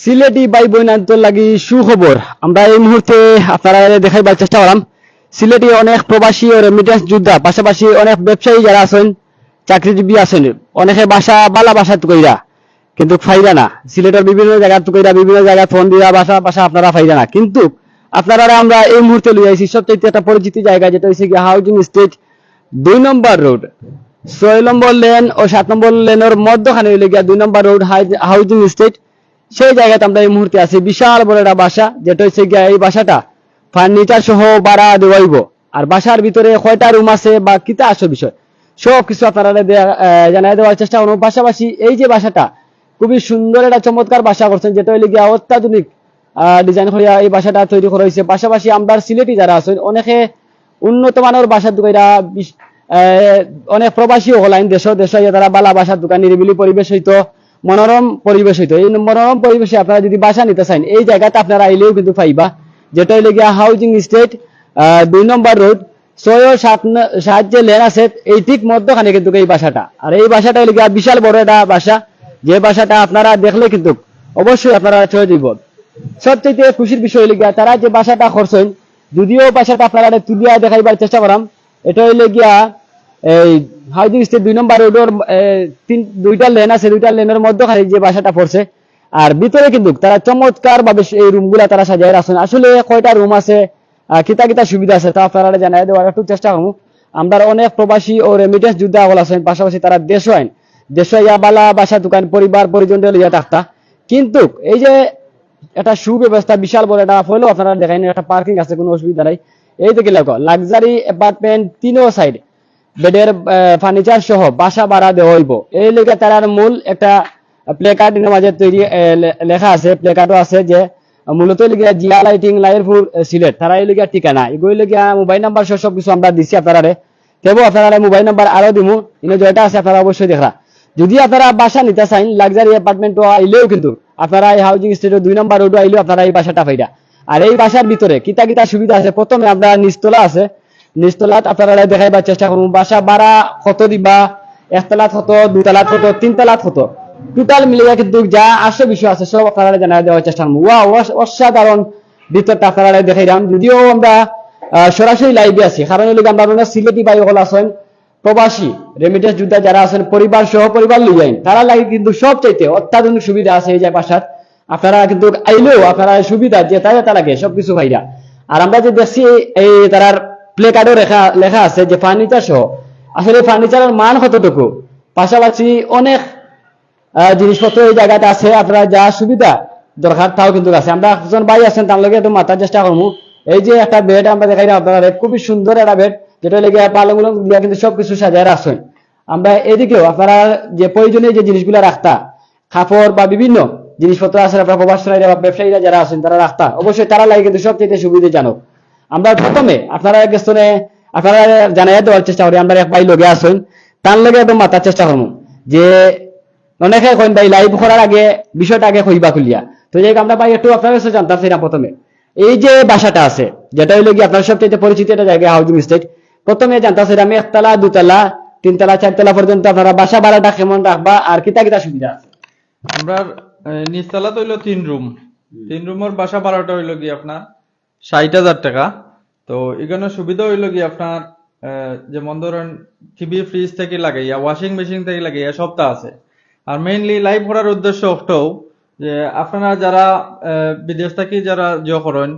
Sylheti by বইনান্তর লাগি সুখবর। আমরা এই মুহূর্তে আপনারা দেখাইবার চেষ্টা করলাম। সিলেটি অনেক প্রবাসী ও রেমিটেন্স যোদ্ধা, পাশাপাশি অনেক ব্যবসায়ী যারা আছেন, চাকরিজীবী আছেন, অনেকে বাসা, বালা বাসা কইরা কিন্তু ফাইরা না। সিলেটের বিভিন্ন জায়গা কইরা বিভিন্ন জায়গায় ফোন দিয়া বাসা বাসা আপনারা ফাইরা না। কিন্তু আপনারা আমরা এই মুহূর্তে লই আইছি সবচেয়ে একটা পরিচিত জায়গা যেটা হচ্ছে হাউজিং স্টেট দুই নম্বর রোড। ছয় নম্বর লেন ও সাত নম্বর লেনের মধ্যখানে হইলে গিয়া দুই নম্বর রোড হাউজিং স্টেট সেই জায়গাতে আমরা এই মুহূর্তে আছি। বিশাল বড় একটা বাসা, যেটা হচ্ছে গিয়া এই বাসাটা। ফার্নিচার সহ ভাড়া দেওয়াইব আর বাসার ভিতরে কয়টা রুম আছে বা কিতা আসো বিষয়? সব কিছু আপনারা জানাই দেওয়ার চেষ্টা করব। পাশাপাশি এই যে বাসাটা, খুবই সুন্দর একটা চমৎকার বাসা করছেন, যেটা হইলে গিয়া অত্যাধুনিক ডিজাইন করিয়া এই বাসাটা তৈরি করা হয়েছে পাশাপাশি আমরা সিলেটি যারা আছেন, অনেকে উন্নত মানের বাসার দোকানরা অনেক প্রবাসী হলাইন দেশ দেশ তারা বালা বাসার দোকান নিরিবিলি পরিবেশ হইতো মনোরম পরিবেশ হইতো। এই মনোরম পরিবেশে আপনারা যদি বাসা নিতে চান, এই জায়গাতে আপনারা আইলেও কিন্তু পাইবা। যেটা হইলে গিয়া হাউজিং স্টেট দুই নম্বর রোড ছয় সাত সাত যে লেন আছে, এই ঠিক মধ্যখানে কিন্তু এই বাসাটা। আর এই বাসাটা হইলে গিয়া বিশাল বড় একটা বাসা। যে বাসাটা আপনারা দেখলে কিন্তু অবশ্যই আপনারা ছয় দিব সবচেয়ে খুশির বিষয় হইলে গিয়া, তারা যে বাসাটা করছেন, যদিও বাসাটা আপনারা তুলিয়া দেখাইবার চেষ্টা করাম, এটা হইলে গিয়া এই হাউজিং স্টেট দুই নম্বর রোডের তিন, দুইটা লেন আছে, দুইটা লেনের মধ্যখানে যে বাসাটা পড়ছে। আর ভিতরে কিন্তু তারা চমৎকার ভাবে এই রুমগুলা তারা সাজায় রাখছেন। আসলে কয়টা রুম আছে? কিতা কিতা সুবিধা আছে? তা আপনারা জানাই দেওয়ার একটু চেষ্টা করব। আমরা অনেক প্রবাসী ও রেমিটেন্স যোদ্ধা হল আছেন, পাশাপাশি তারা দেশ আইন দেশ ইয়া বালা, বাসা, দোকান, পরিবার পরিজন লইয়া থাকতা। কিন্তু এই যে একটা সুব্যবস্থা, বিশাল বড় একটা হলেও আপনারা দেখাই একটা পার্কিং আছে, কোনো অসুবিধা নাই। এই দিকে লেখো লাক্সারি অ্যাপার্টমেন্ট তিনও সাইড বেডের ফার্নিচার সহ বাসা ভাড়া দেওয়া হইব। এই লেগে তার মূল একটা প্লে কার্ড মাঝে তৈরি লেখা আছে প্লে কার্ডও আছে যে মূলত লিগিয়া জিয়া লাইটিং লাইরপুর সিলেট। তারা লিগিয়া ঠিকানা এগুলি লিগিয়া মোবাইল নাম্বার সহ সব কিছু আমরা দিচ্ছি আপনারা তেবো আপনারা মোবাইল নাম্বার আরও দিমু। ইনো যেটা আছে, আপনারা অবশ্যই দেখরা। যদি আপনারা বাসা নিতে চান লাক্সারি অ্যাপার্টমেন্ট আইলেও কিন্তু আপনারা এই হাউজিং স্টেটের দুই নম্বর রোড আইলেও আপনারা এই বাসাটা পাইরা। আর এই বাসার ভিতরে কিতা কিতা সুবিধা আছে? প্রথমে আপনার নিচতলা আছে। নিচতলাত আপনারা দেখাইবার চেষ্টা করুন। বাসা ভাড়া কত দিবা? একতলাত কত, দুতলাত কত, তিনতলাত কত? টোটাল মিলিয়ে কিন্তু যা আসে বিষয় আছে, সব আপনারা জানাই দেওয়ার চেষ্টা করব ওয়া অসাধারণ ভিতরটা আপনারা দেখাইলাম। যদিও আমরা সরাসরি লাইভে আছি। কারণ হলো আমরা অনেক সিলেটি ভাই হল আছেন, প্রবাসী রেমিটেন্স যোদ্ধা যারা আছেন, পরিবার সহ পরিবার লই যাইন তারা লাগে কিন্তু সব চাইতে অত্যাধুনিক সুবিধা আছে এই যে বাসার। আপনারা কিন্তু আইলেও আপনারা সুবিধা যে তাই তা লাগে, সবকিছু ভাইরা। আর আমরা যে দেখছি এই তারার প্লে কার্ডও লেখা লেখা আছে যে ফার্নিচার সহ। আসলে ফার্নিচারের মান কতটুকু? পাশাপাশি অনেক জিনিসপত্র এই জায়গাতে আছে, আপনারা যা সুবিধা দরকার তাও কিন্তু আছে। আমরা একজন ভাই আছেন, তার লগে একটু মাথার চেষ্টা করব। এই যে একটা বেড আমরা দেখাই আপনারা খুবই সুন্দর একটা বেড যেটা লেগে পালং উলং দিয়া কিন্তু সবকিছু সাজায় রাখছেন। আমরা এদিকেও আপনারা যে প্রয়োজনীয় যে জিনিসগুলো রাখতা, কাপড় বা বিভিন্ন জিনিসপত্র আছে, আপনারা প্রবাসীরা বা ব্যবসায়ীরা যারা আছেন, তারা রাখতা। অবশ্যই তারা লাগে কিন্তু সবচেয়ে সুবিধা জানো আমরা প্রথমে আপনারা স্তরে আপনারা জানাই দেওয়ার চেষ্টা করি, আমরা এক ভাই লগে আসুন তার লগে একদম মাথার চেষ্টা করব যে অনেকে কইন, ভাই লাইভ করার আগে বিষয়টা আগে কইবা খুলিয়া। তো যাই আমরা ভাই একটু আপনার কাছে জানতাম না প্রথমে। এই যে বাসাটা আছে, যেটা হইল কি আপনার সবচেয়ে পরিচিত একটা জায়গা হাউজিং স্টেট প্রথমে জানতাম আমি একতলা, দুতলা, তিনতলা, চারতলা পর্যন্ত আপনারা বাসা ভাড়াটা কেমন রাখবা আর কিতা কিতা সুবিধা আছে? আমরা নিচতলা তো হইল তিন রুম তিন রুমের বাসা ভাড়াটা হইল কি আপনার ষাট হাজার টাকা। তো এখানে সুবিধা হইল কি আপনার যেমন ধরেন টিভি ফ্রিজ থেকে লাগাইয়া ওয়াশিং মেশিন থেকে লাগাইয়া সবটা আছে। আর মেইনলি লাইভ করার উদ্দেশ্য একটাও যে আপনারা যারা বিদেশ থেকে যারা জিও করেন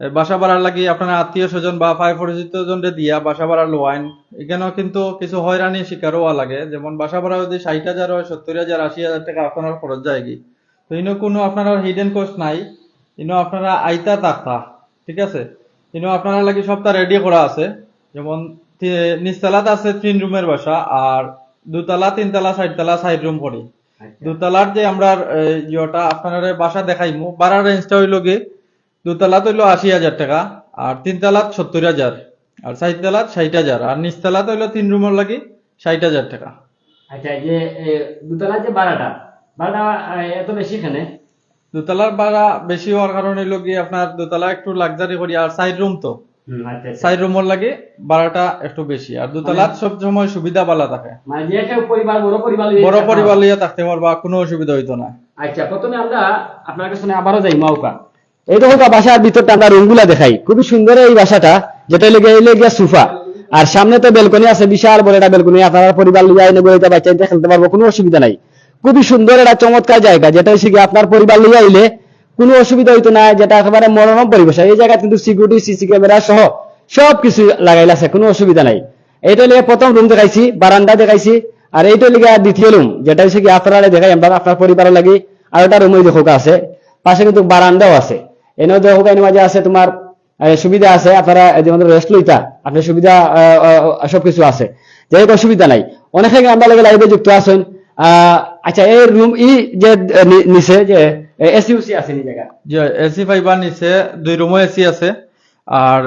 বাসা ভাড়া লাগি আপনারা আত্মীয় স্বজন বা পায় পরিচিত জনরে দিয়া বাসা ভাড়া লোয়াইন এখানেও কিন্তু কিছু হয়রানি শিকার হওয়া লাগে। যেমন বাসা ভাড়া যদি ষাট হাজার হয়, সত্তর হাজার, আশি হাজার টাকা আপনার খরচ যায় কি। তো ইনো কোনো আপনার হিডেন কস্ট নাই। ইনো আপনারা আইতা তাকতা ঠিক আছে? ইনো আপনারা লাগি সবটা রেডি করা আছে। যেমন নিচতলাত আছে তিন রুমের বাসা আর দুতলা তিনতলা চারতলা সাইড রুম করি। দুতলার যে আমরা ইয়েটা আপনার বাসা দেখাইমু বাড়ার রেঞ্জটা হইল গে দুতলাত হইল আশি হাজার টাকা আর তিনতলাত সত্তর হাজার আর চারতলাত ষাট হাজার আর নিচতলাত হইল তিন রুমের লাগি ষাট হাজার টাকা। আচ্ছা যে দুতলা যে ভাড়াটা ভাড়াটা এত বেশি এখানে দোতলার ভাড়া বেশি হওয়ার কারণে হইল কি আপনার দোতলা একটু লাক্সারি করি আর সাইড রুম তো। আচ্ছা সাইড রুমের লাগে ভাড়াটা একটু বেশি আর দোতলাত সব সময় সুবিধা পালা থাকে। মানে বড় পরিবার বড় লিয়ে থাকতে পারবা কোনো অসুবিধা হইতো না। আচ্ছা প্রথমে আমরা আপনার কাছে আবারও যাই মাউকা এই দেখো বাসার ভিতরটা আমরা রুমগুলা দেখাই। খুবই সুন্দর এই বাসাটা যেটা লেগে এই লেগে সোফা আর সামনে তো বেলকনি আছে বিশাল বড় একটা বেলকনি আপনার পরিবার লিয়ে আইনে বইতে বাচ্চা খেলতে পারব কোনো অসুবিধা নাই। খুবই সুন্দর একটা চমৎকার জায়গা যেটা হচ্ছে কি আপনার পরিবার লিয়ে আইলে কোনো অসুবিধা হইতো না যেটা একেবারে মনোরম পরিবেশ। এই জায়গা কিন্তু সিকিউরিটি সিসি ক্যামেরা সহ সব কিছু লাগাইল আছে কোনো অসুবিধা নাই। এইটা লিগে প্রথম রুম দেখাইছি বারান্দা দেখাইছি আর এইটা লিগে দ্বিতীয় রুম যেটা হচ্ছে কি আপনারা দেখাই আমরা আপনার পরিবারের লাগি আর ওটা রুমই দেখো আছে। পাশে কিন্তু বারান্দাও আছে। এনেও দেখো এনে মাঝে আছে তোমার সুবিধা আছে আপনারা যেমন রেস্ট লইতা আপনার সুবিধা আহ, সবকিছু আছে। যাই অসুবিধা নাই। অনেক আমরা লাগে লাইভে যুক্ত আছেন আহ, আচ্ছা এই রুম ই যে নিচে যে এসি উসি আছে নি জায়গা যে এসি ফাইবার নিচে দুই রুমও এসি আছে। আর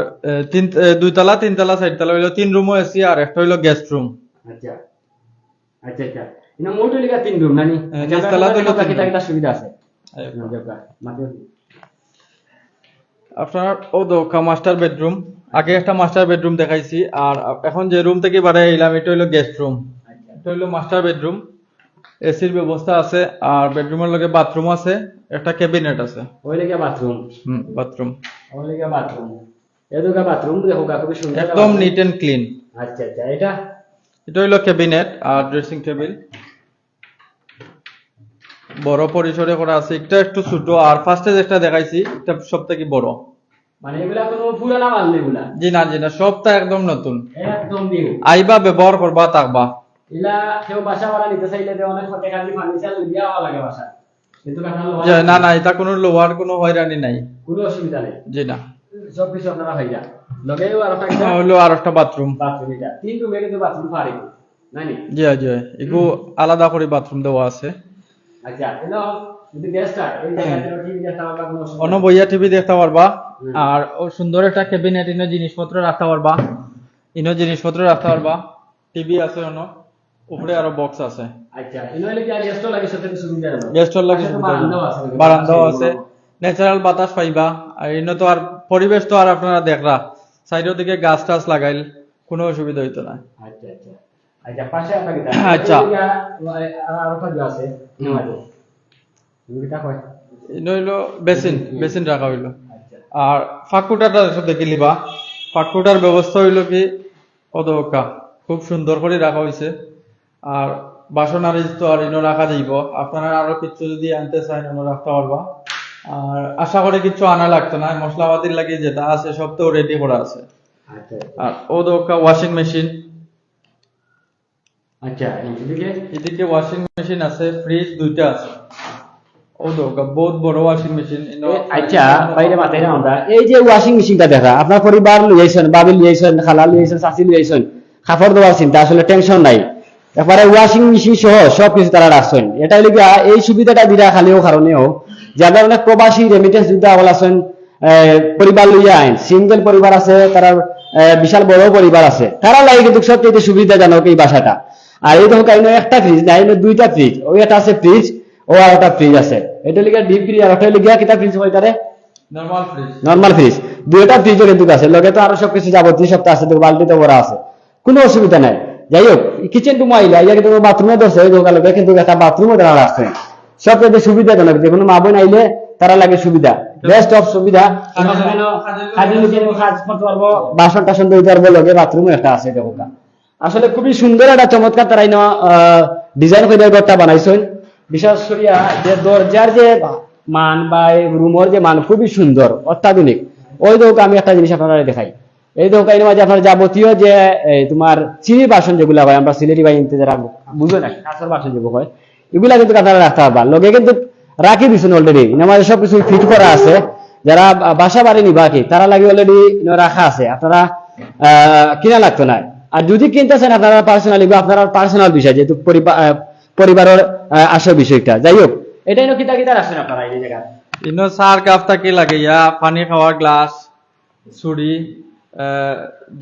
তিন এ, দুইতলা তিনতলা চারতলা হইল তিন রুমও এসি আর একটা হইল গেস্ট রুম আচ্ছা। আচ্ছা আচ্ছা। ইনা মোটো লিগা তিন রুম নানি নিচতলা তো তিন কিটা সুবিধা আছে? আপনার ও দোকা মাস্টার বেডরুম আগে একটা মাস্টার বেডরুম দেখাইছি। আর এখন যে রুম থেকে বাড়াই এলাম এটা হইল গেস্ট রুম আচ্ছা। এটা হইল মাস্টার বেডরুম এসির ব্যবস্থা আছে আর বেডরুমের লগে বাথরুম আছে একটা ক্যাবিনেট আছে। ওই লিগা বাথরুম হুম বাথরুম ওই লিগা বাথরুম এই দুগা বাথরুম দেখো কা খুবই সুন্দর একদম নিট এন্ড ক্লিন আচ্ছা আচ্ছা এটা? এটা হইল ক্যাবিনেট আর ড্রেসিং টেবিল বড় পরিসরে করা আছে একটা একটু ছোট আর ফার্স্টে যেটা দেখাইছি এটা সব থেকে বড়। মানে এগুলা কোনো পুরানা মাল নেই এগুলা? জি না জি না সবটা একদম নতুন। একদম নিউ আইবা ব্যবহার করবা থাকবা এলা কেউ বাসা ভাড়া নিতে চাইলে যে অনেক টাকা দিয়ে ফার্নিচার দিয়া হওয়া লাগে বাসা কিন্তু না না এটা কোনো লোহার কোনো হয়রানি নাই। কোনো অসুবিধা নেই। জি না। সব কিছু আপনারা লগেও আর একটা হলো আর একটা বাথরুম। বাথরুম এটা তিন রুমে কিন্তু বাথরুম পারি নানি জি জি এগু আলাদা করে বাথরুম দেওয়া আছে। আচ্ছা টিভি দেখতে পারবা। আর ও সুন্দর একটা ক্যাবিনেট ইনো জিনিসপত্র রাখতে পারবা। ইনো জিনিসপত্র রাখতে পারবা। টিভি আছে অন্য উপরে আরও বক্স আছে। আচ্ছা এলো কি আর গেস্ট লাগে সাথে সুবিধা দেবো গেস্টর লাগে সুবিধা বারান্দাও আছে। বারান্দাও আছে। ন্যাচারাল বাতাস পাইবা। আর ইনো তো আর পরিবেশ তো আর আপনারা দেখরা সাইডের দিকে গাছ টাছ লাগাইল কোনো অসুবিধা হইতো না। আচ্ছা আচ্ছা। আচ্ছা পাশে আচ্ছা। আর একটা আছে? কয়? বেসিন বেসিন রাখা হইল। আচ্ছা। আর ফাঁকুটাটা দেখে লিবা ফাঁকুটার ব্যবস্থা হইল কি? অদকা খুব সুন্দর করে রাখা হয়েছে আর বাসন আরিজ তো আর ইনো রাখা যাইব। আপনারা আরও কিছু যদি আনতে চান ইনো রাখতে পারবা। আর আশা করি কিছু আনা লাগতো না মশলাপাতির লাগে যেটা আছে সব তো রেডি করা আছে। আচ্ছা। আর ওদকা ওয়াশিং মেশিন আচ্ছা এদিকে এদিকে ওয়াশিং মেশিন আছে ফ্রিজ দুইটা আছে। ওদকা বহুত বড় ওয়াশিং মেশিন আচ্ছা বাইরে মাথায় না আমরা। এই যে ওয়াশিং মেশিনটা দেখা আপনার পরিবার লইয়াছেন বাবি লইয়াছেন খালা লইয়াছেন চাচি লইয়াছেন কাপড় দেওয়ার চিন্তা আসলে টেনশন নাই। একবারে ওয়াশিং মেশিন সহ সব কিছু তারা রাখছেন। এটা লিগা এই সুবিধাটা দিরা খালিও কারণেও যাদের অনেক প্রবাসী রেমিটেন্স দিতে আমল আছেন পরিবার লইয়া আইন সিঙ্গেল পরিবার আছে তারা বিশাল বড় পরিবার আছে। তারা লাগে কিন্তু সবচেয়ে সুবিধাজনক এই বাসাটা। আর এই দেখো কাইনো একটা ফ্রিজ না দুইটা ফ্রিজ ওই একটা আছে ফ্রিজ ও আর একটা ফ্রিজ আছে। এটা লিগা ডিপ ফ্রিজ আর একটা লিগা কিটা ফ্রিজ হইতারে নরমাল ফ্রিজ নর্মাল ফ্রিজ দুইটা ফ্রিজও কিন্তু আছে। লগে তো আরও সবকিছু যাবতীয় সপ্তাহ আছে তো বালতিতে ভরা আছে। কোনো অসুবিধা নাই। যাই হোক কিচেন রুম আইলা ইয়া কিন্তু বাথরুমে ধরছে ওই দোকান লগে কিন্তু একটা বাথরুমও তারা রাখছে সব থেকে সুবিধাজনক যে কোনো মা বোন আইলে তারা লাগে সুবিধা। বেস্ট অফ সুবিধা। বাসন টাসন ধুইতে পারব লগে বাথরুমও একটা আছে দেখো আসলে খুবই সুন্দর একটা চমৎকার তারাই না ডিজাইন করে ঘরটা বানাইছেন। বিশেষ করিয়া যে দরজার যে মান বা রুমের যে মান খুবই সুন্দর অত্যাধুনিক। ওই দোক আমি একটা জিনিস আপনারা দেখাই। এই দোকানের মাঝে আপনার যাবতীয় যে তোমার চিনি বাসন যেগুলো হয়, আমরা সিলেটি বাহিনীতে যারা বুঝো না, কাঁচের বাসন যেগুলো হয়, এগুলা কিন্তু আপনারা রাখতে পারবা। লগে কিন্তু রাখি দিচ্ছেন অলরেডি আমাদের সবকিছু ফিট করা আছে। যারা বাসা বাড়ি নিবা তারা লাগে অলরেডি রাখা আছে। আপনারা কিনা লাগতো না। আর যদি কিনতেছেন, আপনারা পার্সোনালি বা আপনার পার্সোনাল বিষয়, যেহেতু পরিবারের আসল বিষয়টা। যাই হোক এটাই না কিতা কিতা রাখছেন আপনারা এই জায়গায়? ইনো সার কাপ থাকি লাগে ইয়া পানি খাওয়ার গ্লাস ছুরি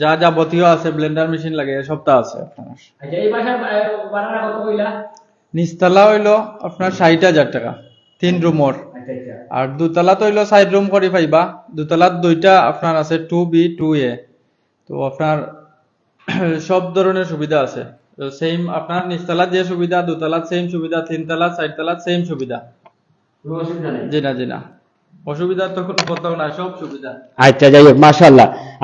যা যাবতীয় আছে ব্লেন্ডার মেশিন লাগে সবটা আছে আপনার। আচ্ছা নিচতলা হইল আপনার ষাট হাজার টাকা তিন রুমর আচ্ছা আচ্ছা। আর দুতলা তো হইল সাইড রুম করে পাইবা দুতলার দুইটা আপনার আছে টু বি টু এ তো আপনার সব ধরনের সুবিধা আছে। সেম আপনার নিচতলার যে সুবিধা দুতলার সেম সুবিধা তিনতলা চারতলার সেম সুবিধা। জি না জি না আচ্ছা যাই হোক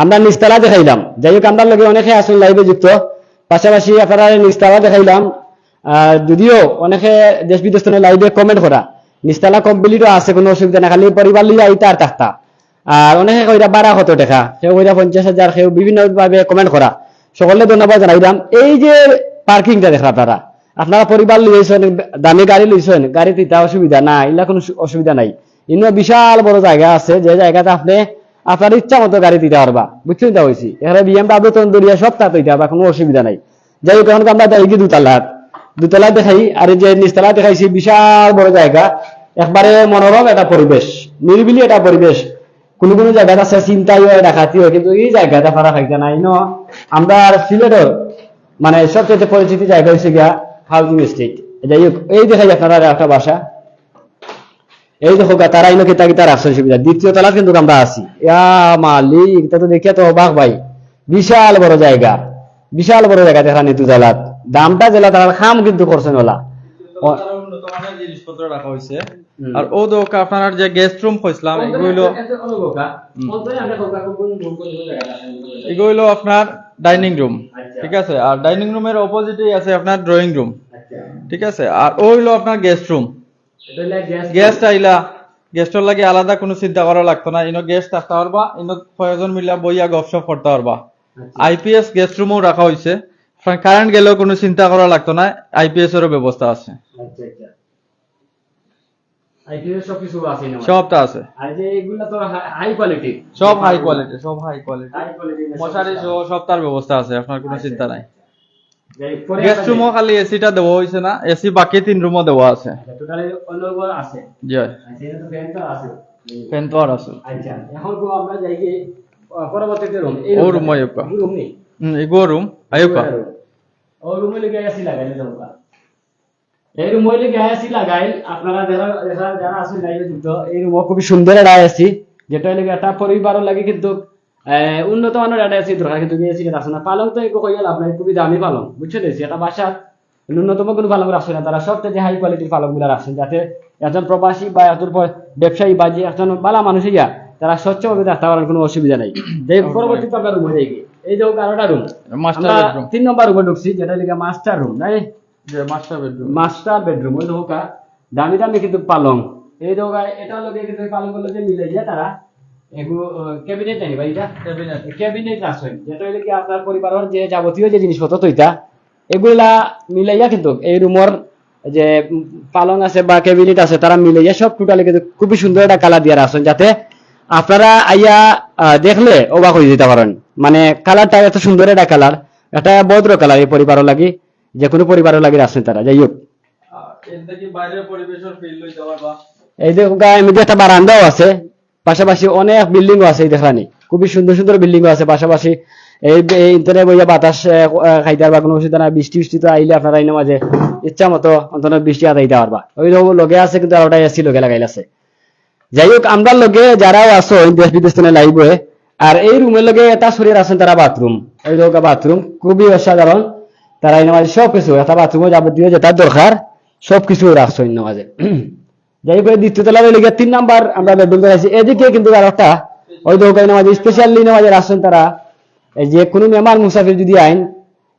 আমরা নিস্তালা দেখাইলাম। যাই হোক, আমরা অনেকে আসুন লাইভে যুক্ত। পাশাপাশি আপনারা নিস্তালা দেখাইলাম। যদিও অনেকে দেশ বিদেশ লাইভে কমেন্ট করা, নিস্তালা আছে, কোনো অসুবিধা না খালি পরিবার আর অনেকে কইরা বারা কইরা পঞ্চাশ হাজার কেউ বিভিন্ন ভাবে কমেন্ট করা। সকলে ধন্যবাদ জানাইলাম। এই যে পার্কিংটা দেখা আপনারা। আপনারা পরিবার লইছেন, দামি গাড়ি লইছেন, গাড়িতে অসুবিধা না এগুলা কোনো অসুবিধা নাই। ইনো বিশাল বড় জায়গা আছে, যে জায়গাতে আপনি আপনার ইচ্ছা মতো গাড়ি দিতে পারবা। বুঝছেন তা হয়েছি এখানে বিএমডাব্লিউ তন্দুরিয়া সব তাতে দিতে পারবা, কোনো অসুবিধা নাই। যাই হোক, এখন আমরা দেখি দুতলার। দুতলা দেখাই, আর যে নিচতলা দেখাইছি, বিশাল বড় জায়গা। একবারে মনোরম একটা পরিবেশ, নিরিবিলি একটা পরিবেশ। কোন কোন জায়গাতে আছে, চিন্তাই হয়, ডাকাতি হয়, কিন্তু এই জায়গাটা ফারা খাইতে নাই, ন? আমরা আর সিলেটের মানে সবচেয়ে পরিচিত জায়গা হচ্ছে গিয়া হাউজিং স্টেট যাই হোক, এই দেখাই আপনারা একটা বাসা। এই দেখো গা, তারা ইনো কিতা কিতা রাখছে সুবিধা দ্বিতীয় তলা কিন্তু আমরা আছি। ইয়া মালিক এটা তো দেখিয়া তো অবাক ভাই। বিশাল বড় জায়গা। বিশাল বড় জায়গা দেখা নিতু জেলাত দামটা জেলা তারা খাম কিন্তু করছেন ওলা। তারা জিনিসপত্র রাখা হয়েছে আর ও তো আপনার যে গেস্ট রুম কইছিলাম এগুলো এগুলো আপনার ডাইনিং রুম আচ্ছা। ঠিক আছে? আর ডাইনিং রুমের অপোজিটেই আছে আপনার ড্রয়িং রুম ঠিক আছে? আর ও হইল আপনার গেস্ট রুম গেস্ট আইলা। গেস্টর লাগে আলাদা কোনো চিন্তা করা লাগতো না। ইনো গেস্ট থাকতে পারবা ইনো মিলা বইয়া গপসপ করতে পারবা। আইপিএস গেস্ট রুমও রাখা হয়েছে কারেন্ট গেলেও কোনো চিন্তা করা লাগতো না। আইপিএস এরও ব্যবস্থা আছে। আছে না? সবটা আছে। সব হাই কোয়ালিটি সব হাই কোয়ালিটি মশারি সব তার ব্যবস্থা আছে আপনার কোনো চিন্তা নাই। গেস্ট রুমও খালি এসিটা দেওয়া হয়েছে না। এসি বাকি তিন রুমও দেওয়া আছে। টোটালি অন্য আছে? জি। আচ্ছা এটা তো ফ্যান তো আছে। ফ্যান তো আর আছে। আচ্ছা এখন তো আমরা যাই কি পরবর্তীতে রুম আইয়ো রুম নেই এগো রুম ও রুমে লাগাইলে তোমরা এই রুমে লাগাইল আপনারা যারা যারা আছেন লাইভে যুক্ত এই রুম সুন্দর একটা আসি যেটা লিখে একটা পরিবারও লাগে কিন্তু উন্নত মানের একটা এসি দরকার কিন্তু এসি আছে না পালং তো একটু কইয়া লাভ নাই খুবই দামি পালং বুঝছেন এসি একটা বাসা ন্যূনতম কোনো পালং রাখছে না তারা সব থেকে হাই কোয়ালিটির পালংগুলা রাখছেন যাতে একজন প্রবাসী বা একজন ব্যবসায়ী বা যে একজন বালা মানুষ ইয়া তারা স্বচ্ছভাবে থাকতে পারেন কোনো অসুবিধা নাই পরবর্তীতে আমরা রুমে যাই এই যে বারোটা রুম তিন নম্বর রুমে ঢুকছি যেটা লিখে মাস্টার রুম নাই মাস্টার বেডরুম মাস্টার বেডরুম ওই ধোকা দামি দামি কিন্তু পালং এই ধোকা এটা লোকে কিন্তু পালংগুলো যে মিলে যায় তারা এগুলো ক্যাবিনেট নাই ভাই এটা ক্যাবিনেট ক্যাবিনেট আছে। যেটা হইলে কি আপনার পরিবারের যে যাবতীয় যে জিনিসপত্র তৈতা এগুলা মিলাইয়া কিন্তু এই রুমর যে পালং আছে বা ক্যাবিনেট আছে তারা মিলাইয়া সব টোটালি কিন্তু খুবই সুন্দর একটা কালার দিয়ে রাখছেন যাতে আপনারা আইয়া দেখলে অবাক হয়ে যেতে পারেন। মানে কালারটা এত সুন্দর একটা কালার একটা ভদ্র কালার এই পরিবারের লাগি যে কোনো পরিবারের লাগি রাখছেন তারা যাই হোক। এই মধ্যে একটা বারান্দাও আছে পাশাপাশি অনেক বিল্ডিং আছে এই দেখানি খুবই সুন্দর সুন্দর বিল্ডিং আছে। পাশাপাশি এই এই ইন্টারে বইয়া বাতাস খাইতে পারবা, কোনো অসুবিধা নাই। বৃষ্টি বৃষ্টি তো আইলে আপনারা আইনে মাঝে ইচ্ছা মতো অন্তত বৃষ্টি আদাইতে পারবা। ওই রকম লগে আছে, কিন্তু আর ওটা এসি লগে লাগাইল আছে। যাই হোক, আমরা লগে যারাও আছো দেশ বিদেশ লাইব আর এই রুমের লগে এটা শরীর আছেন তারা বাথরুম এই লোক বাথরুম খুবই অসাধারণ। তারা এই নামাজে সব কিছু এটা বাথরুমে যাবতীয় যেটা দরকার সব কিছু রাখছো এই নামাজে যাই এই দ্বিতীয় তলা লেগে তিন নাম্বার আমরা বেডরুম দেখাচ্ছি এদিকে কিন্তু আর একটা ওই দোকান নামাজে স্পেশালি নামাজে রাখছেন তারা এই যে কোনো মেহমান মুসাফির যদি আইন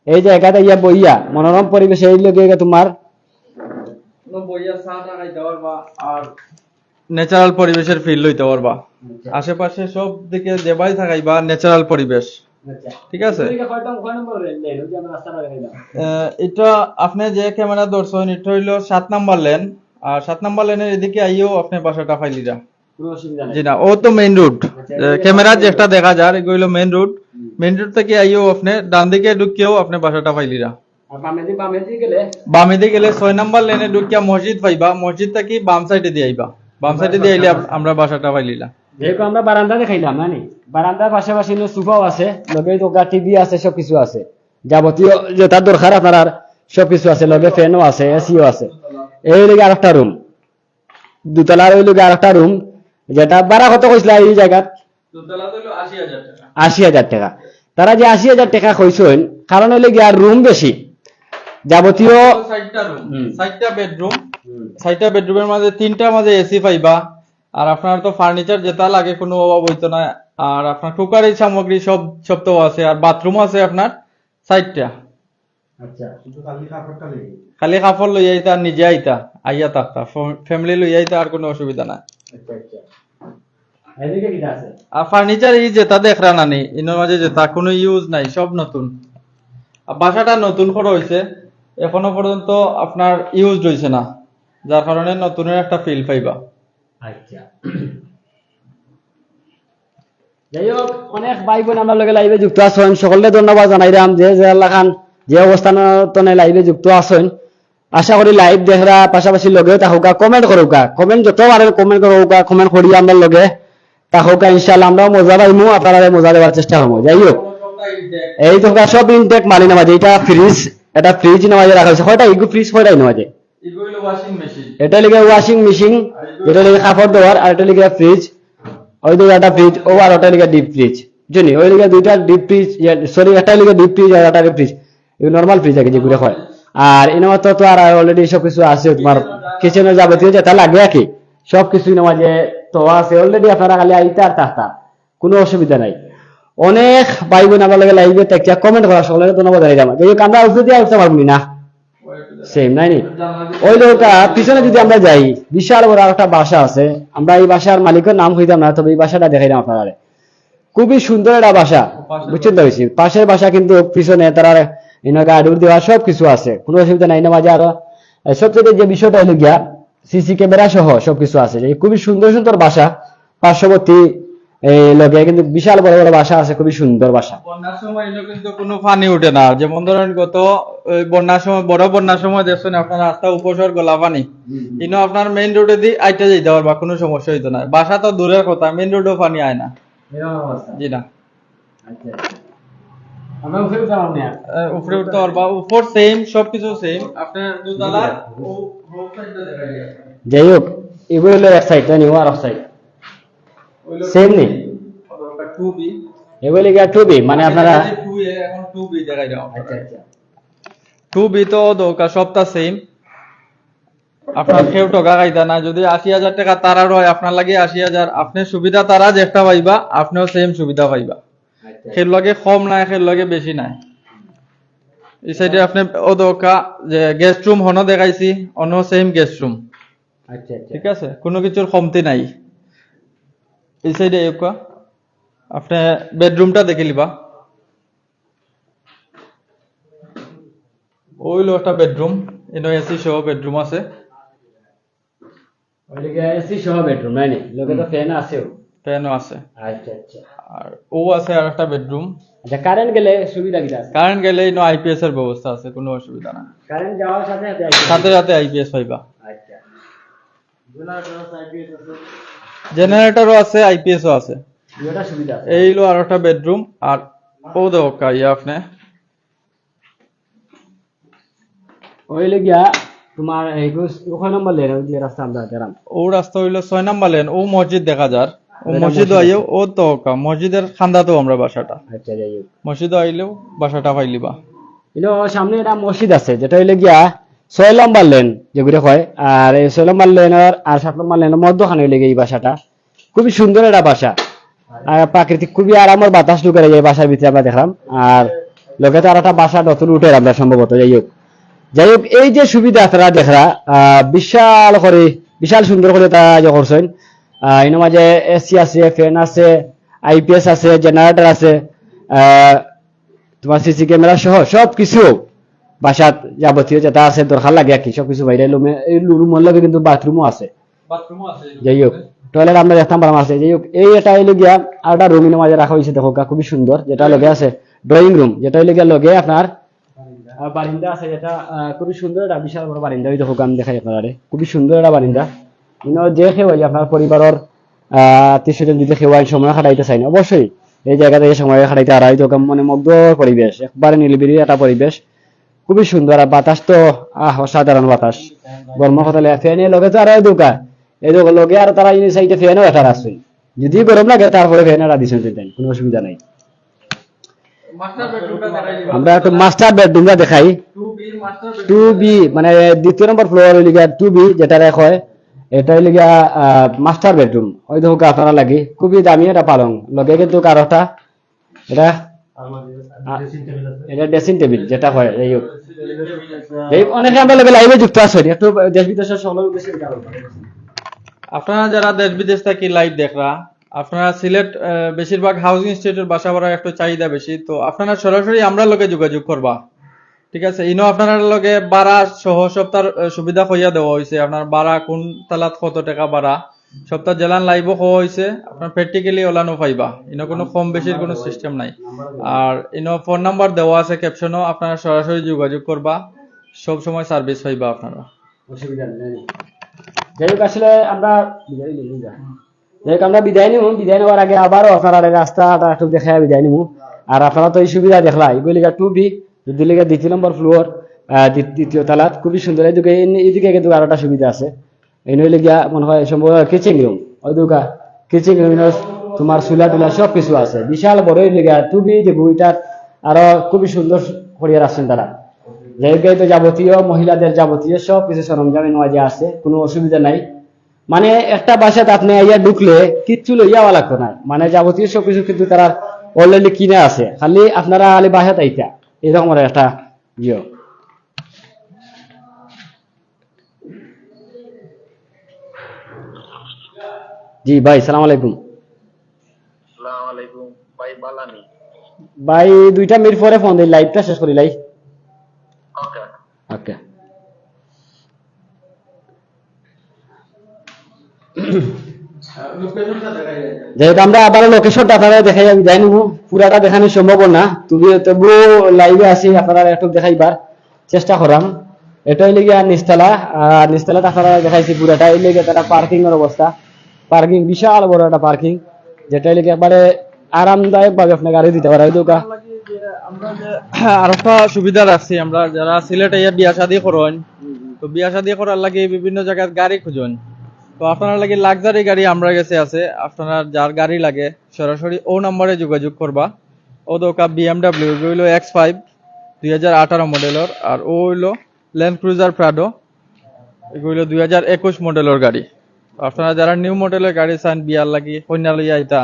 এই জায়গাটা ইয়া বইয়া মনোরম পরিবেশে এই লগে তোমার ন্যাচারাল পরিবেশের ফিল লইতে পারবা। আশেপাশে সব দিকে যেবাই থাকাইবা ন্যাচারাল পরিবেশ। ঠিক আছে? আহ, এটা আপনি যে ক্যামেরা ধরছেন এটা হইল সাত নাম্বার লেন। আর সাত নাম্বার লেনের এদিকে আইও আপনি বাসাটা ফাইলিরা জি না ও তো মেইন রুট ক্যামেরা যেটা দেখা যায় এগুলো মেইন মেইন থেকে আইও আপনি ডান দিকে ঢুকিয়েও আপনি বাসাটা ফাইলিরা বামে দিকে গেলে? ছয় নাম্বার লেনে ঢুকিয়া মসজিদ পাইবা মসজিদ থেকে বাম সাইডে দিয়ে আইবা? বাম সাইডে দিয়ে আইলে আমরা বাসাটা পাইলিলা যেহেতু আমরা বারান্দা দেখাইলাম জানি বারান্দার পাশাপাশি সোফাও আছে টিভি আছে সবকিছু আছে। যাবতীয় যেটা দরকার আপনার আর সবকিছু আছে লগে ফ্যানও আছে এসিও আছে। এই লগে আরেকটা রুম দুতলার ওই লগে আরেকটা রুম যেটা বারা কত কইছিল এই জায়গাত আশি হাজার টাকা। তারা যে আশি হাজার টাকা কইছেন কারণ হইলে গিয়ে আর রুম বেশি। যাবতীয় চারটা বেডরুম চারটা বেডরুমের মাঝে তিনটা মাঝে এসি পাইবা। আর আপনার তো ফার্নিচার যেটা লাগে কোনো অভাব হইতো না আর আপনার কুকারি সামগ্রী সব সব তো আছে। আর বাথরুম আছে আপনার আচ্ছা খালি কাপড় লই আইতা আর নিজে আইতা আইয়া থাকতা। ফ্যামিলি লই আইতা আর কোনো অসুবিধা নাই। আচ্ছা আচ্ছা। এদিকে কি আছে? আর ফার্নিচার এই যেটা দেখরা নানি ইনোর মাঝে যেটা কোনো ইউজ নাই সব নতুন। বাসাটা নতুন করা হয়েছে এখনও পর্যন্ত আপনার ইউজ হয়েছে না। যার কারণে নতুনের একটা ফিল পাইবা। আচ্ছা। যাই হোক অনেক ভাই বোন আমার লগে লাইভে যুক্ত আছেন সকলকে ধন্যবাদ জানাইলাম। যে যে খান যে অবস্থান তনে লাইভে যুক্ত আছেন আশা করি লাইভ দেখরা পাশাপাশি লগে তাহুকা কমেন্ট করুকা কমেন্ট যত পারেন কমেন্ট করুকা কমেন্ট করি আমরা লগে তাহুকা ইনশাআল্লাহ আমরা মজা পাইমু আপনারা মজা দেওয়ার চেষ্টা করব যাই হোক এই তো সব ইনটেক মালি নামাজে এটা ফ্রিজ এটা ফ্রিজ নামাজে রাখা হয়েছে কয়টা ইগু ফ্রিজ কয়টাই নামাজে এটা লিখে ওয়াশিং মেশিন এটা লিখে কাপড় দেওয়ার আর এটা লিখে ফ্রিজ ওই দুটো একটা ফ্রিজ ও আর ওটা লিখে ডিপ ফ্রিজ জানি ওই লিখে দুইটা ডিপ ফ্রিজ সরি একটা লিখে ডিপ ফ্রিজ আর একটা ফ্রিজ নর্মাল ফ্রিজ আছে যেগুলো হয় আর এর মতো তো আর অলরেডি সব কিছু আছে, তোমার কিচেনের যাবতীয় যেটা লাগে আর কি। সব কিছু নামাজে তো আছে অলরেডি আপনারা খালি আইতে আর তাহতা কোনো অসুবিধা নাই। অনেক ভাই বোন আমার লাগে লাইভে একটা কমেন্ট করা সকলের ধন্যবাদ জানাই আমার এই আমরা উঠতে দিয়ে উঠতে পারব না সেম নাই নি? ওই লোকটা, পিছনে যদি আমরা যাই, বিশাল বড় একটা বাসা আছে। আমরা এই বাসার মালিকের নাম হইতাম না, তবে এই বাসাটা দেখাইলাম আপনারা খুবই সুন্দর একটা বাসা, বুঝছেন তো পাশের বাসা কিন্তু পিছনে, তারা এনাকে আডুর দেওয়া সব কিছু আছে। কোনো অসুবিধা নাই না মাঝে আরও সবচেয়ে যে বিষয়টা হলো গিয়া সিসি ক্যামেরা সহ সবকিছু আছে। খুবই সুন্দর সুন্দর বাসা পার্শ্ববর্তী লগে কিন্তু বিশাল বড় বড় বাসা আছে খুবই সুন্দর বাসা। বন্যার সময় কিন্তু কোনো পানি উঠে না। যেমন ধরেন গত বন্যার সময় বড় বন্যার সময় দেখছেন আপনার রাস্তা উপসর গোলা পানি ইনো আপনার মেইন রোডে দিয়ে আইটা যেতে পারবা কোনো সমস্যা হইতো না। বাসা তো দূরের কথা মেইন রোডেও পানি আয় না। জি না। আমরা উপরে উঠতে পারবা উপর সেম সবকিছু সেম আপনার দুতলা ও- টা যাই হোক এগুলো হলো এক সাইড তাই নি আর এক সাইড ওইলো Same নেই? ওটা 2B এগুলো গিয়া টুবি মানে আপনারা 2A এখন 2B দেখাই দাও 2B তো দরকার সবটা সেম আপনার কেউ টাকা না। যদি আশি হাজার টাকা তারার হয় আপনার লাগে আশি হাজার। আপনি সুবিধা তারা যেটা পাইবা আপনিও সেম সুবিধা পাইবা। সের লগে কম নাই সের লগে বেশি নাই। এই সাইডে আপনি ও দরকার যে গেস্ট রুম হনো দেখাইছি অন্য সেম গেস্ট রুম আচ্ছা আচ্ছা। ঠিক আছে? কোনো কিছুর কমতি নাই। এই সাইডে একা আপনি বেডরুমটা দেখে লিবা। ওইলো একটা বেডরুম এনো এসি সহ বেডরুম আছে। ওইদিকে এসি সহ বেডরুম নাই লোকে তো ফ্যান আছে ফ্যানও আছে। আচ্ছা আচ্ছা। আর ও আছে আর একটা বেডরুম আচ্ছা কারেন্ট গেলে সুবিধা কি আছে কারেন্ট গেলে আইপিএস এর ব্যবস্থা আছে কোনো অসুবিধা না। কারেন্ট যাওয়ার সাথে সাথে সাথে সাথে আইপিএস পাইবা আচ্ছা। আছে জেনারেটরও আছে। আইপিএসও আছে দুটো সুবিধা আছে। এইলো আর একটা বেডরুম আর ও দরকার ইয়ে আপনি। ওইলে গিয়া তোমার এই ওখানে নম্বর লেন ওই রাস্তা আমরা গেলাম ও রাস্তা হইল ছয় নাম্বার লেন ও মসজিদ দেখা যার। মসজিদ আইও ও তো কা মসজিদের খান্দাতো আমরা বাসাটা। আচ্ছা যাই হোক। মসজিদ আইলেও বাসাটা পাইলিবা কিন্তু সামনে একটা মসজিদ আছে যেটা হইলে গিয়া ছয় নম্বর লেন যেগুলো হয় আর এই ছয় নম্বর লেনের আর সাত নম্বর লেনের মধ্যখানে হইলে গিয়ে এই বাসাটা। খুবই সুন্দর একটা বাসা। আর প্রাকৃতিক খুবই আরামের বাতাস ঢুকে যায় বাসার ভিতরে আমরা দেখলাম। আর লোকে তো আর একটা বাসা নতুন উঠে আমরা সম্ভবত যাই হোক। যাই হোক এই যে সুবিধা তারা দেখরা আহ, বিশাল করে বিশাল সুন্দর করে তারা যে করছেন। এর মাঝে এসি আছে ফ্যান আছে আইপিএস আছে জেনারেটর আছে আহ, তোমার সিসি ক্যামেরা সহ সব কিছু বাসাত যাবতীয় যেটা আছে দরকার লাগে আর কি সব কিছু বাইরে রুমে এই রুমের লগে কিন্তু বাথরুমও আছে। আছে যাই হোক টয়লেট আমরা দেখতাম পারলাম আছে যাই হোক এই এটা হইলে গিয়া আর একটা রুমের মাঝে রাখা হয়েছে দেখো খুবই সুন্দর যেটা লগে আছে ড্রয়িং রুম যেটা হইলে গিয়া লগে আপনার বারিন্দা আছে যেটা খুবই সুন্দর একটা বিশাল বড় বারিন্দা ওই দেখো আমি দেখাই আপনারে খুবই সুন্দর একটা বারিন্দা। ইনো যে খেয়ে আপনার পরিবারের আহ আত্মীয় স্বজন যদি খেয়ে সময় খাটাইতে চাই না অবশ্যই এই জায়গাতে এই সময় খাটাইতে আর এই তো মানে মগ্ধ পরিবেশ একবারে নিলিবিলি একটা পরিবেশ। খুবই সুন্দর আর বাতাস তো আহ অসাধারণ বাতাস। গরম কথা লাগে ফ্যান লগে তো আর এই দোকা এই দোকান লগে আর তারা এই সাইডে ফ্যানও একটা রাখছে যদি গরম লাগে তারপরে ফ্যান একটা দিচ্ছেন দেন কোনো অসুবিধা নাই। আমরা একটু মাস্টার বেডরুমটা দেখাই। 2B master bedroom two be মানে দ্বিতীয় নম্বর ফ্লোর টু বি যেটা রেখ হয় এটা হইলে মাস্টার বেডরুম। ওই দেখো আপনারা লাগি। খুবই দামি এটা পালং। লগে কিন্তু কারোটা, এটা এটা ড্রেসিং টেবিল যেটা হয়, এই এই আমরা লগে লাইভে যুক্ত আছে একটু দেশ বিদেশের বলব। আপনারা যারা দেশ বিদেশ থেকে লাইভ দেখরা, আপনারা সিলেট বেশিরভাগ হাউজিং স্টেটের বাসা ভাড়া একটু চাহিদা বেশি। তো আপনারা সরাসরি আমরা লগে যোগাযোগ করবা। ঠিক আছে ইনো আপনার লগে ভাড়া সহ সপ্তাহ সুবিধা কইয়া দেওয়া হয়েছে আপনার ভাড়া কোন তালাত কত টাকা ভাড়া সপ্তাহ জেলান লাইভও হওয়া হয়েছে আপনার প্র্যাকটিক্যালি ওলানো পাইবা। ইনো কোনো কম বেশির কোনো সিস্টেম নাই। আর ইনো ফোন নাম্বার দেওয়া আছে ক্যাপশনও আপনারা সরাসরি যোগাযোগ করবা। সব সময় সার্ভিস পাইবা আপনারা। অসুবিধা নেই যাই হোক আসলে আমরা। যাই হোক আমরা বিদায় নিব বিদায় নেওয়ার আগে আবারও আপনারা রাস্তাটা একটু দেখায় বিদায় নিব আর আপনারা তো এই সুবিধা দেখলা এগুলি টু বি যদি লেগে দ্বিতীয় নম্বর ফ্লোর দ্বিতীয় তালাত, খুবই সুন্দর। এদিকে এদিকে কিন্তু আরোটা সুবিধা আছে। এই নইলে গিয়া মনে হয় সম্ভব কিচেন রুম ওই দুকা কিচেন রুম তোমার চুলা টুলা সব কিছু আছে। বিশাল বড় লিগা বি যে বইটার আরও খুবই সুন্দর করিয়া রাখছেন তারা। জায়গায় তো যাবতীয়, মহিলাদের যাবতীয় সব কিছু সরঞ্জাম নয় আছে, কোনো অসুবিধা নাই। মানে একটা বাসাতে আপনি আইয়া ঢুকলে কিচ্ছু লইয়াও লাগতো না। মানে যাবতীয় সব কিছু কিন্তু তারা অলরেডি কিনে আছে। খালি আপনারা খালি বাসাতে আইতা। এরকম একটা ইয়ে জি ভাই সালাম আলাইকুম আলাইকুম ভাই ভাই দুইটা মিনিট পরে ফোন দিই লাইভটা শেষ করি লাই ওকে ওকে যেহেতু আমরা আবার লোকেশনটা আপনারা দেখাই যাই নিবো পুরাটা দেখানো সম্ভব না। তুমি তবু লাইভে আসি আপনারা একটু দেখাইবার চেষ্টা করাম। এটা হইলে গিয়া নিস্তলা আর নিস্তলাটা আপনারা দেখাইছি পুরাটা। হইলে গিয়ে তারা পার্কিং এর অবস্থা। পার্কিং বিশাল বড় একটা পার্কিং যেটা হইলে একবারে আরামদায়ক ভাবে আপনি গাড়ি দিতে পারেন দোকা। আমরা যে আরেকটা সুবিধা রাখছি আমরা, যারা সিলেটে বিয়া শাদি করেন, তো বিয়া শাদি করার লাগে বিভিন্ন জায়গায় গাড়ি খুঁজুন। তো আপনার লাগে লাক্সারি গাড়ি আমরা কাছে আছে। আপনার যার গাড়ি লাগে, সরাসরি ও নম্বরে যোগাযোগ করবা। ও দোকা বিএমডাব্লিউ হইল এক্স ফাইভ দুই হাজার আঠারো মডেলের আর ও হইল ল্যান্ড ক্রুজার প্রাডো এগুলো দুই হাজার একুশ মডেলের গাড়ি। আপনারা যারা নিউ মডেলের গাড়ি চান, বিয়ার লাগি কন্যা লইয়া আইতা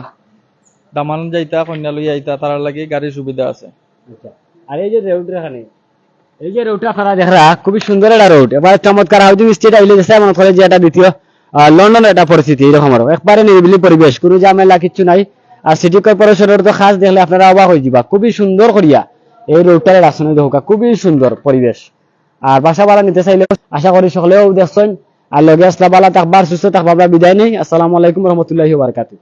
দামান যাইতা, কন্যা লইয়া আইতা তার লাগি গাড়ির সুবিধা আছে। আর এই যে রোড এখানে এই যে রোডটা আপনারা দেখরা, খুবই সুন্দর একটা রোড এবার চমৎকার হাউজিং স্টেট আইলে মনে করে যে এটা দ্বিতীয় লন্ডনের একটা পরিস্থিতি এরকম আরও একবারে নিরিবিলি পরিবেশ কোনো ঝামেলা কিচ্ছু নাই। আর সিটি কর্পোরেশনের তো খাস দেখলে আপনারা অবাক হয়ে যাবা। খুবই সুন্দর করিয়া। এই রোডটার রাসনে দেখা খুবই সুন্দর পরিবেশ আর বাসা ভাড়া নিতে চাইলে আশা করি সকলেও দেখছেন আর লগে আসলা বালা থাকবার সুস্থ থাকবা আমরা বিদায় নেই। আসসালামু আলাইকুম রহমতুল্লাহি বারকাতু